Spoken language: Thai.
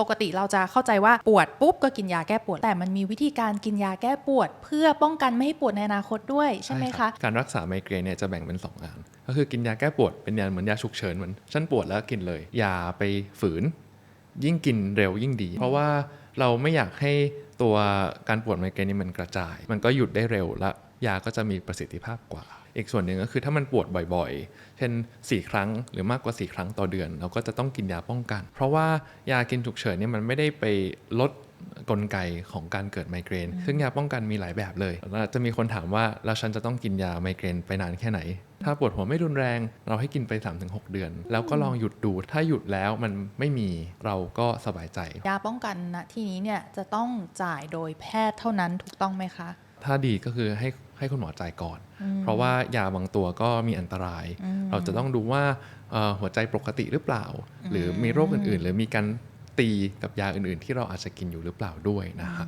ปกติเราจะเข้าใจว่าปวดปุ๊บก็กินยาแก้ปวด แต่มันมีวิธีการกินยาแก้ปวด เพื่อป้องกันไม่ให้ปวดในอนาคตด้วยใช่ไหมคะ การรักษาไมเกรนเนี่ยจะแบ่งเป็น2อันก็คือกินยาแก้ปวดเป็นยาเหมือนยาฉุกเฉินเหมือนฉันปวดแล้วกินเลย ยาไปฝืน ยิ่งกินเร็วยิ่งดี เพราะว่าเราไม่อยากให้ตัวการปวดไมเกรนนี่มันกระจาย มันก็หยุดได้เร็วและ ยาก็จะมีประสิทธิภาพกว่า อีกส่วนหนึ่งก็คือถ้ามันปวดบ่อยๆ เช่น 4 ครั้งหรือมากกว่า 4 ครั้งต่อเดือน เราก็จะต้องกินยาป้องกัน เพราะว่ายากินฉุกเฉินเนี่ยมันไม่ได้ไปลดกลไกของการเกิดไมเกรน ซึ่งยาป้องกันมีหลายแบบเลยแล้วจะมีคนถามว่าแล้วฉันจะต้องกินยาไมเกรนไปนานแค่ไหน ถ้าปวดหัวไม่รุนแรง เราให้กินไป 3-6 เดือน แล้วก็ลองหยุดดู ถ้าหยุดแล้วมันไม่มีเราก็สบายใจ ยาป้องกันนะที่นี้เนี่ยจะต้องจ่ายโดยแพทย์เท่านั้นถูกต้องไหมคะ ถ้าดีก็คือให้ให้คุณหมอจ่ายก่อน เพราะว่ายาบางตัวก็มีอันตราย เราจะต้องดูว่าเอ่อหัวใจปกติหรือเปล่า หรือมีโรคอื่นๆ หรือมีการตีกับยาอื่นๆ ที่เราอาจจะกินอยู่หรือเปล่าด้วยนะครับ